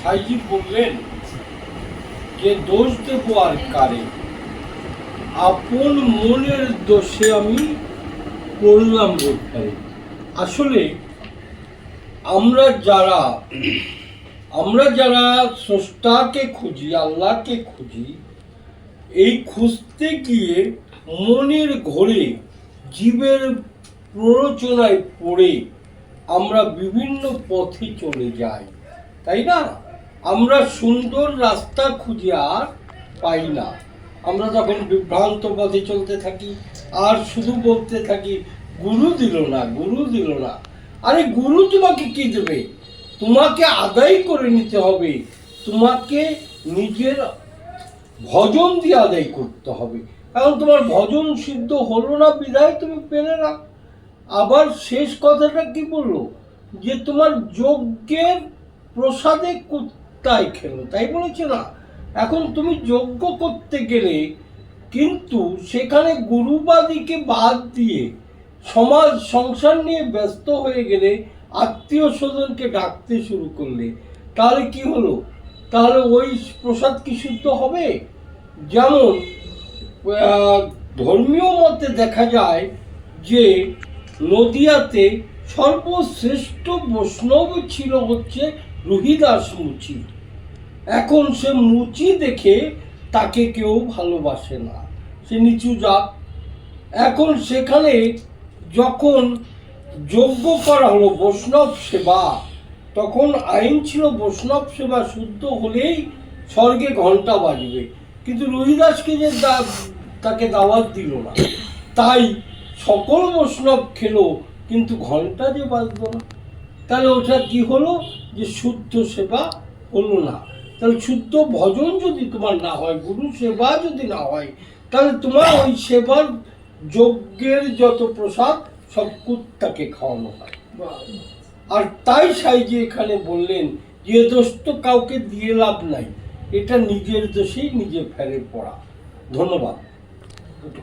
সাইজি বললেন যে দোষ দেব আর কারে? আপন মনের দোষে আমি আসলে আমরা যারা আমরা যারা স্রষ্টাকে খুঁজি, আল্লাহকে খুঁজি, এই খুঁজতে গিয়ে মনের ঘোরে, জীবের প্ররোচনায় পড়ে আমরা বিভিন্ন পথে চলে যাই। তাই না? আমরা সুন্দর রাস্তা খুঁজে আর পাই না। আমরা তখন বিভ্রান্ত পথে চলতে থাকি, আর শুধু বলতে থাকি, গুরু দিল না, গুরু দিল না। আরে গুরু তোমাকে কি দেবে? তোমাকে আদায় করে নিতে হবে। তোমাকে নিজের ভজন দিয়ে আদায় করতে হবে। কারণ তোমার ভজন সিদ্ধ হলো না বিধায় তুমি পেলে না। আবার শেষ কথাটা কি বলল? যে তোমার যজ্ঞের প্রসাদে কুত্তায় খেলো, তাই বলেছে না? এখন তুমি যজ্ঞ করতে গেলে কিন্তু সেখানে গুরুবাদীকে বাদ দিয়ে সমাজ সংসার নিয়ে ব্যস্ত হয়ে গেলে আত্মীয় স্বজনকে ডাকতে শুরু করলে, তাহলে কি হলো? তাহলে ওই প্রসাদ কি শুদ্ধ হবে? যেমন ধর্মীয় মতে দেখা যায় যে নদিয়াতে সর্বশ্রেষ্ঠ বৈষ্ণব ছিল হচ্ছে রুহিদাস মুচি। এখন সে মুচি দেখে তাকে কেউ ভালোবাসে না। সে নিচু জাত। এখন সেখানে যখন যজ্ঞ করা হলো বৈষ্ণব সেবা, তখন আইন ছিল বৈষ্ণব সেবা শুদ্ধ হলেই স্বর্গে ঘণ্টা বাজবে। কিন্তু রহিদাসকে যে তাকে দাওয়াত দিল না তাই সকল বৈষ্ণব খেলো কিন্তু ঘণ্টা যে বাজলো না। তাহলে ওটা কি হলো? যে শুদ্ধ সেবা হলো না। তাহলে শুদ্ধ ভজন যদি তোমার না হয় গুরু সেবা যদি না হয় তাহলে তোমার ওই সেবার যজ্ঞের যত প্রসাদ সব কুত্তাকে খাওয়ানো হয়। আর তাই সাইজি এখানে বললেন যে এ দোষ তো কাউকে দিয়ে লাভ নাই। এটা নিজের দোষেই নিজে ফেরে পড়া। ধন্যবাদ।